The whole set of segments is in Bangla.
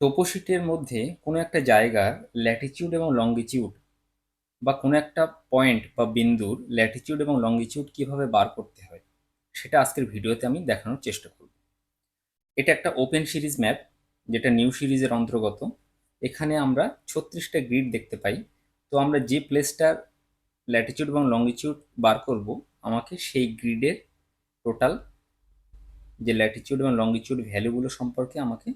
টোপোশিটের মধ্যে কোনো একটা জায়গার ল্যাটিচিউড এবং লঙ্গিচিউড বা কোনো একটা পয়েন্ট বা বিন্দুর ল্যাটিচিউড এবং লঙ্গিচিউড কীভাবে বার করতে হয়, সেটা আজকের ভিডিওতে আমি দেখানোর চেষ্টা করব। এটা একটা ওপেন সিরিজ ম্যাপ যেটা নিউ সিরিজের অন্তর্গত। এখানে আমরা ছত্রিশটা গ্রিড দেখতে পাই। তো আমরা যে প্লেসটার ল্যাটিচিউড এবং লঙ্গিচিউড বার করব, আমাকে সেই গ্রিডের টোটাল যে ল্যাটিচিউড এবং লঙ্গিচিউড ভ্যালুগুলো সম্পর্কে আমাকে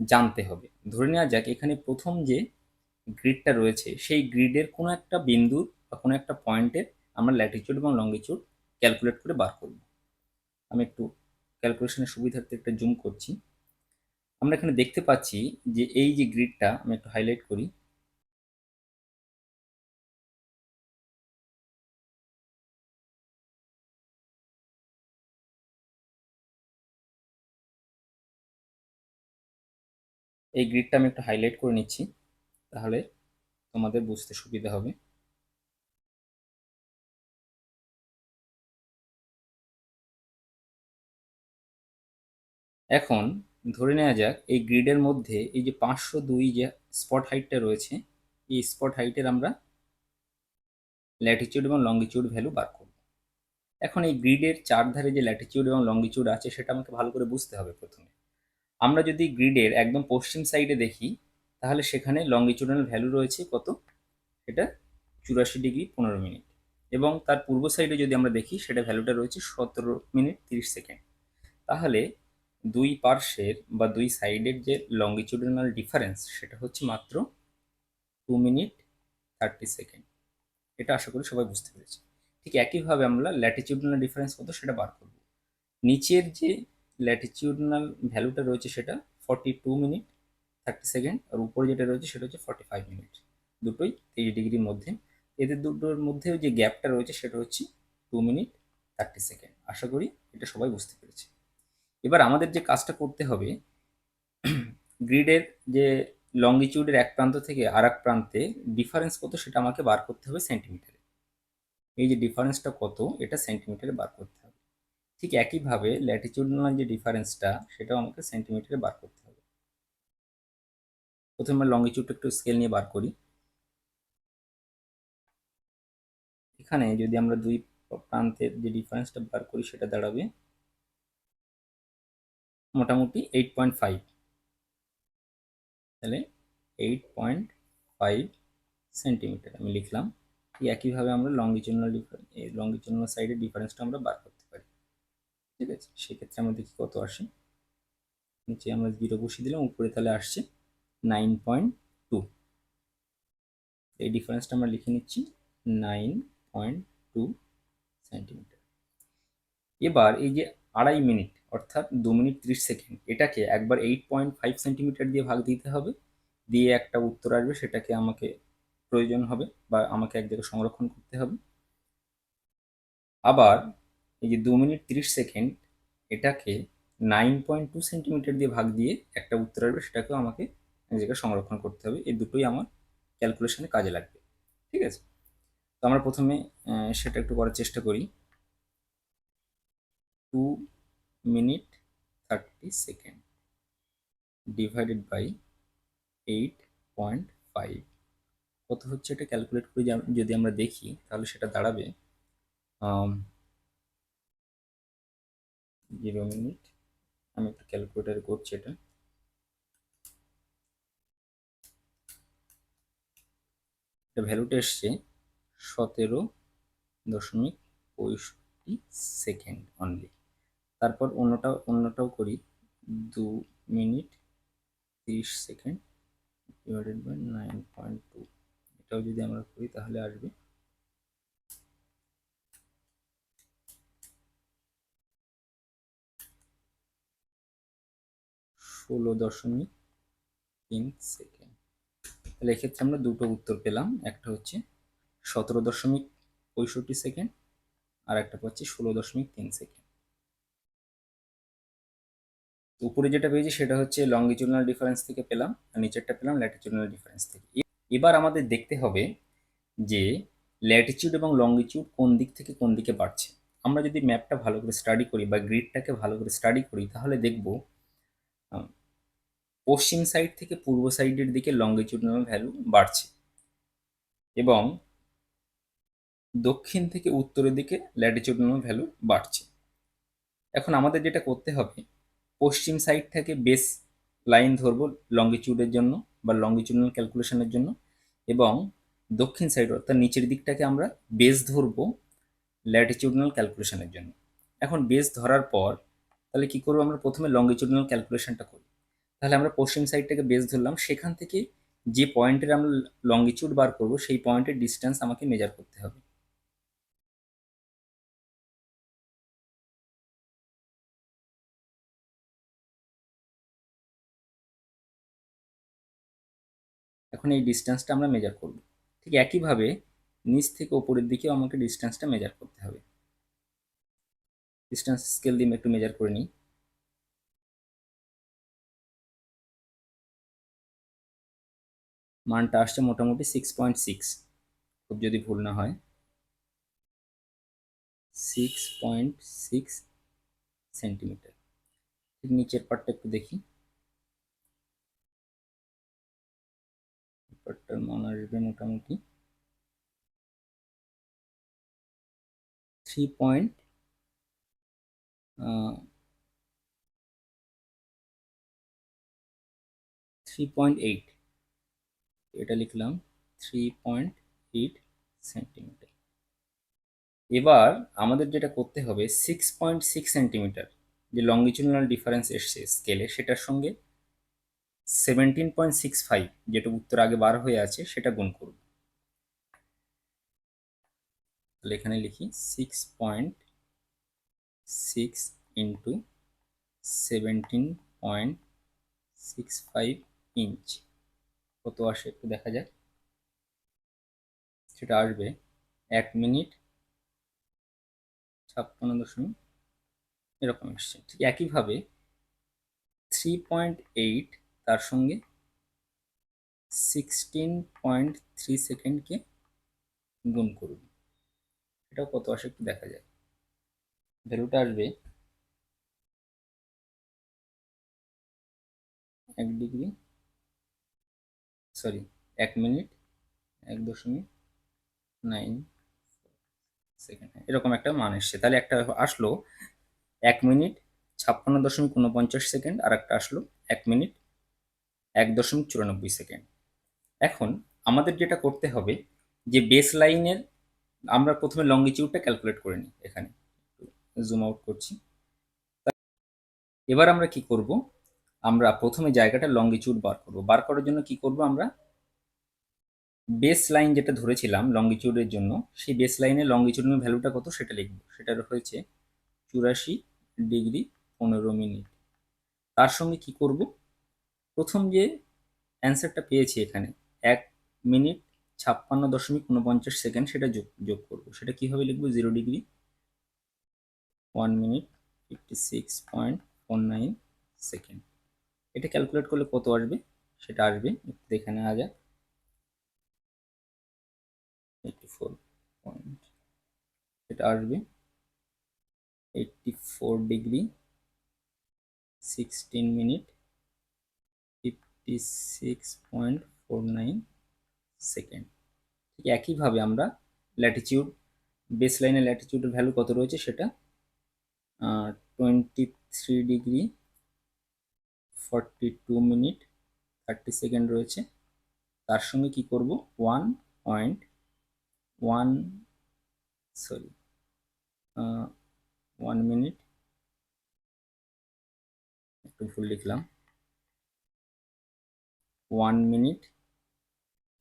জানতে হবে। ধরে নেওয়া যাক এখানে প্রথম যে গ্রিডটা রয়েছে, সেই গ্রিডের কোনো একটা বিন্দুর বা কোনো একটা পয়েন্টের আমরা ল্যাটিচিউড এবং লঙ্গিচিউড ক্যালকুলেট করে বার করব। আমি একটু ক্যালকুলেশনের সুবিধার্থে একটা জুম করছি। আমরা এখানে দেখতে পাচ্ছি যে এই যে গ্রিডটা আমি একটু হাইলাইট করি। এই গ্রিডটা আমি একটু হাইলাইট করে নিচ্ছি, তাহলে তোমাদের বুঝতে সুবিধা হবে। এখন ধরে নেওয়া যাক, এই গ্রিডের মধ্যে এই যে পাঁচশো দুই যে স্পট হাইটটা রয়েছে, এই স্পট হাইটের আমরা ল্যাটিচিউড এবং লঙ্গিচিউড ভ্যালু বার করব। এখন এই গ্রিডের চারধারে যে ল্যাটিচিউড এবং লঙ্গিচিউড আছে, সেটা আমাকে ভালো করে বুঝতে হবে প্রথমে। আমরা যদি গ্রিডের একদম পশ্চিম সাইডে দেখি, তাহলে সেখানে লঙ্গিচুডাল ভ্যালু রয়েছে কত? এটা চুরাশি ডিগ্রি পনেরো মিনিট এবং তার পূর্ব সাইডে যদি আমরা দেখি, সেটা ভ্যালুটা রয়েছে সতেরো মিনিট তিরিশ সেকেন্ড তাহলে দুই পার্শ্বের বা দুই সাইডের যে লঙ্গিচুডাল ডিফারেন্স সেটা হচ্ছে মাত্র টু মিনিট থার্টি সেকেন্ড এটা আশা করি সবাই বুঝতে পেরেছি। ঠিক একইভাবে আমরা ল্যাটিচিউডাল ডিফারেন্স কত, সেটা বার করব। নিচের যে ল্যাটিচিউডনাল ভ্যালুটা রয়েছে সেটা forty two minute thirty second আর উপরে যেটা রয়েছে সেটা হচ্ছে ফর্টি ফাইভ মিনিট দুটোই তেইশ ডিগ্রির মধ্যে। এদের দুটোর মধ্যে যে গ্যাপটা রয়েছে সেটা হচ্ছে টু মিনিট থার্টি সেকেন্ড আশা করি এটা সবাই বুঝতে পেরেছে। এবার আমাদের যে কাজটা করতে হবে, গ্রিডের যে লঙ্গিচিউডের এক প্রান্ত থেকে আর এক প্রান্তে ডিফারেন্স কত সেটা আমাকে বার করতে হবে সেন্টিমিটারে এই যে ডিফারেন্সটা কত, এটা সেন্টিমিটারে বার করতে হবে। ঠিক একইভাবে ল্যাটিচিউডনাল যে ডিফারেন্সটা সেটাও আমাকে সেন্টিমিটারে বার করতে হবে। প্রথমে লঙ্গিচিউডটা একটু স্কেল নিয়ে বার করি। এখানে যদি আমরা দুই প্রান্তের যে ডিফারেন্সটা বার করি, সেটা দাঁড়াবে মোটামুটি এইট পয়েন্ট ফাইভ তাহলে এইট পয়েন্ট ফাইভ সেন্টিমিটার আমি লিখলাম। একইভাবে আমরা লঙ্গিচুনাল লঙ্গিচুনাল সাইডের ডিফারেন্সটা আমরা বার পারি ঠিক আছে? সেক্ষেত্রে আমরা দেখি কত আসে? নিচে আমরা জিরো বসিয়ে দিলাম, উপরে তাহলে আসছে নাইন পয়েন্ট টু এই ডিফারেন্সটা আমরা লিখে নিচ্ছি নাইন পয়েন্ট টু সেন্টিমিটার এবার এই যে আড়াই মিনিট, অর্থাৎ দু মিনিট ত্রিশ সেকেন্ড, এটাকে একবার এইট পয়েন্ট ফাইভ সেন্টিমিটার দিয়ে ভাগ দিতে হবে। দিয়ে একটা উত্তর আসবে, সেটাকে আমাকে প্রয়োজন হবে বা আমাকে এক জায়গায় সংরক্ষণ করতে হবে। আবার এই যে দু মিনিট তিরিশ সেকেন্ড এটাকে নাইন পয়েন্ট টু সেন্টিমিটার দিয়ে ভাগ দিয়ে একটা উত্তর আসবে, সেটাকেও আমাকে এক জায়গায় সংরক্ষণ করতে হবে। এই দুটোই আমার ক্যালকুলেশনে কাজে লাগবে। ঠিক আছে? তো আমরা প্রথমে সেটা একটু করার চেষ্টা করি। Two minute thirty second divided by eight point five কত হচ্ছে এটা ক্যালকুলেট করে যদি আমরা দেখি, তাহলে সেটা দাঁড়াবে জিরো মিনিট। আমি একটু ক্যালকুলেটার করছি এটা। এটা ভ্যালুটা এসছে সতেরো দশমিক পঁয়ষট্টি সেকেন্ড অনলি তারপর অন্যটা, অন্যটাও করি দু মিনিট তিরিশ second divided by nine point two এটাও যদি আমরা করি তাহলে আসবে ষোলো দশমিক তিন সেকেন্ড। তাহলে এক্ষেত্রে আমরা দুটো উত্তর পেলাম, একটা হচ্ছে সতেরো দশমিক পঁয়ষট্টি সেকেন্ড আর একটা পাচ্ছি ষোলো দশমিক তিন সেকেন্ড। উপরে যেটা পেয়েছি সেটা হচ্ছে লঙ্গিচুনাল ডিফারেন্স থেকে পেলাম আর নিচেরটা পেলাম ল্যাটিচুনাল ডিফারেন্স থেকে। এবার আমাদের দেখতে হবে যে ল্যাটিচিউড এবং লঙ্গিচিউড কোন দিক থেকে কোন দিকে বাড়ছে। আমরা যদি ম্যাপটা ভালো করে স্টাডি করি বা গ্রিডটাকে ভালো করে স্টাডি করি, তাহলে দেখব পশ্চিম সাইড থেকে পূর্ব সাইডের দিকে লঙ্গিটিউডনাল ভ্যালু বাড়ছে এবং দক্ষিণ থেকে উত্তরের দিকে ল্যাটিটিউডনাল ভ্যালু বাড়ছে। এখন আমাদের যেটা করতে হবে, পশ্চিম সাইড থেকে বেস লাইন ধরবো লঙ্গিটিউডের জন্য বা লঙ্গিটিউডনাল ক্যালকুলেশনের জন্য এবং দক্ষিণ সাইড অর্থাৎ নিচের দিকটাকে আমরা বেস ধরবো ল্যাটিটিউডনাল ক্যালকুলেশনের জন্য। এখন বেস ধরার পর তাহলে কি করব আমরা প্রথমে লঙ্গিটিউডনাল ক্যালকুলেশনটা করি। তাহলে আমরা পশ্চিম সাইডটাকে বেস ধরলাম। সেখান থেকে যে পয়েন্টের আমরা লঙ্গিটিউড বার করব, সেই পয়েন্টের ডিস্টেন্স আমাকে মেজার করতে হবে। এখন এই ডিস্টেন্সটা আমরা মেজার করব। ঠিক একইভাবে নিচ থেকে ওপরের দিকেও আমাকে ডিস্টেন্সটা মেজার করতে হবে। ডিস্টেন্স স্কেল দিয়ে একটু মেজার করে নিই। মানটা আসছে মোটামুটি সিক্স পয়েন্ট সিক্স খুব যদি ভুল না হয়। সিক্স পয়েন্ট সিক্স সেন্টিমিটার ঠিক নিচের পার্টটা একটু দেখি। পার্টটার মান আসবে মোটামুটি three point three point eight এটা লিখলাম থ্রি পয়েন্ট এইট সেন্টিমিটার এবার আমাদের যেটা করতে হবে সিক্স পয়েন্ট সিক্স সেন্টিমিটার যে লঙ্গিচুনাল ডিফারেন্স এসছে স্কেলে সেটার সঙ্গে সেভেন্টিন পয়েন্ট সিক্স ফাইভ যেটা উত্তর আগে বার হয়ে আছে, সেটা গুণ করব। তাহলে এখানে লিখি six point six into seventeen point six five inch কত আসে একটু দেখা যাক। সেটা আসবে এক মিনিট ছাপ্পান্ন দশমিক, এরকম আসছে। ঠিক একইভাবে থ্রি পয়েন্ট এইট তার সঙ্গে সিক্সটিন পয়েন্ট থ্রি সেকেন্ডকে গুণ করুন। এটাও কত আসে একটু দেখা যায় ভ্যালুটা আসবে এক ডিগ্রি। সরি এক মিনিট, এক দশমিক নাইন সেকেন্ড এরকম একটা মান এসছে। তাহলে একটা আসলো এক মিনিট ছাপ্পান্ন দশমিক উনপঞ্চাশ সেকেন্ড আর একটা আসলো এক মিনিট এক দশমিক চুরানব্বই সেকেন্ড এখন আমাদের যেটা করতে হবে যে বেস লাইনের আমরা প্রথমে লঙ্গিচিউডটা ক্যালকুলেট করে নিই এখানে। জুম আউট করছি। এবার আমরা কি করব? আমরা প্রথমে জায়গাটা লঙ্গিচিউড বার করব। বার করার জন্য কি করব আমরা? বেস লাইন যেটা ধরেছিলাম লঙ্গিচিউডের জন্য, সেই বেস লাইনে লঙ্গিচিউডের ভ্যালুটা কত সেটা লিখব। সেটা হয়েছে চুরাশি ডিগ্রি পনেরো মিনিট। তার সঙ্গে কি করব? প্রথম যে অ্যান্সারটা পেয়েছি এখানে, এক মিনিট ছাপ্পান্ন দশমিক উনপঞ্চাশ সেকেন্ড সেটা যোগ যোগ করব। সেটা কীভাবে লিখব? Zero degree one minute fifty six point four nine second এটা ক্যালকুলেট করলে কত আসবে? সেটা আসবে, একটু দেখে নেওয়া যাক। এইটটি ফোর পয়েন্ট এটা আসবে। Eighty four degree sixteen minute fifty six point four nine second ঠিক একইভাবে আমরা ল্যাটিচিউড বেস লাইনে ল্যাটিচিউডের ভ্যালু কত রয়েছে সেটা? Twenty three degree forty two minute thirty second রয়েছে। তার সঙ্গে কি করব? One point one sorry one minute একটু ভুল লিখলাম। One minute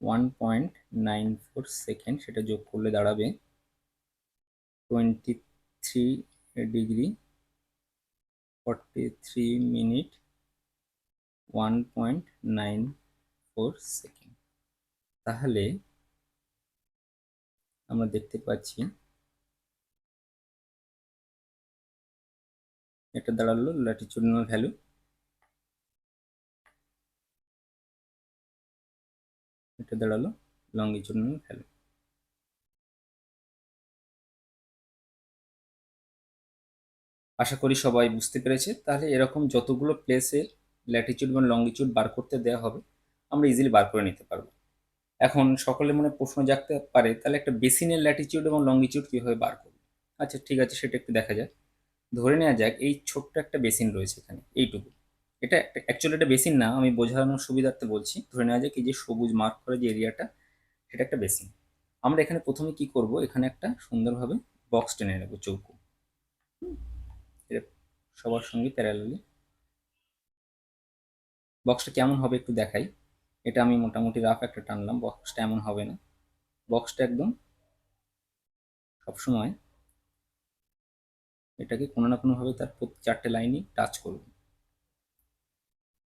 one point nine four second সেটা যোগ করলে দাঁড়াবে। Twenty three degree forty three minute one point nine four second তাহলে আমরা দেখতে পাচ্ছি এটা দাঁড়াল ল্যাটিচিউডনাল ভ্যালু এটা দাঁড়াল লঙ্গিচুডনাল ভ্যালু আশা করি সবাই বুঝতে পেরেছে। তাহলে এরকম যতগুলো প্লেসের ল্যাটিচিউড এবং লঙ্গিচিউড বার করতে দেওয়া হবে, আমরা ইজিলি বার করে নিতে পারব। এখন সকলের মনে প্রশ্ন জাগতে পারে, তাহলে একটা বেসিনের ল্যাটিচিউড এবং লঙ্গিচিউড কীভাবে বার করব? আচ্ছা ঠিক আছে, সেটা একটু দেখা যাক। ধরে নেওয়া যাক, এই ছোট্ট একটা বেসিন রয়েছে এখানে, এইটুকু। এটা অ্যাকচুয়ালি এটা বেসিন না, আমি বোঝানোর সুবিধার্থে বলছি। ধরে নেওয়া যাক, এই যে সবুজ মার্ক করে যে এরিয়াটা সেটা একটা বেসিন আমরা এখানে প্রথমে কি করব? এখানে একটা সুন্দরভাবে বক্স টেনে নেব, চৌকো। সবার সঙ্গে প্যারালালি বক্সটা কেমন হবে একটু দেখাই। এটা আমি মোটামুটি রাফ একটা টানলাম বক্সটা এমন হবে না। বক্সটা একদম সবসময় এটাকে কোনো না কোনোভাবে তার প্রতি চারটে লাইনই টাচ করব।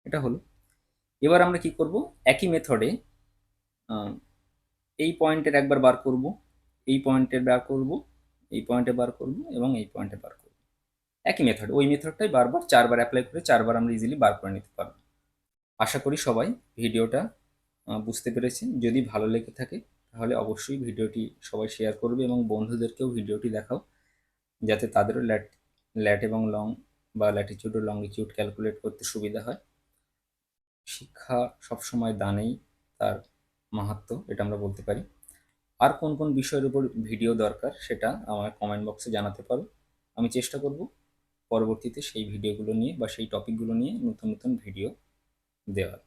এটা হলো। এবার আমরা কি করব? একই মেথডে এই পয়েন্টের একবার বার করব, এই পয়েন্টের বার করব, এই পয়েন্টে বার করব এবং এই পয়েন্টে বার করব। একই মেথড ওই মেথডটাই বারবার, চারবার অ্যাপ্লাই করে চারবার আমরা ইজিলি বার করে নিতে পারব। আশা করি সবাই ভিডিওটা বুঝতে পেরেছে যদি ভালো লেগে থাকে, তাহলে অবশ্যই ভিডিওটি সবাই শেয়ার করবে এবং বন্ধুদেরকেও ভিডিওটি দেখাও। যাতে তাদেরও ল্যাট ল্যাট এবং লং বা ল্যাটিচিউড ও লঙ্গিচিউড ক্যালকুলেট করতে সুবিধা হয়। শিক্ষা সবসময় দানেই তার মাহাত্ম্য এটা আমরা বলতে পারি। আর কোন কোন বিষয়ের উপর ভিডিও দরকার, সেটা আমার কমেন্ট বক্সে জানাতে পারো। আমি চেষ্টা করব পরবর্তীতে সেই ভিডিওগুলো নিয়ে বা সেই টপিকগুলো নিয়ে নতুন নতুন ভিডিও দেওয়ার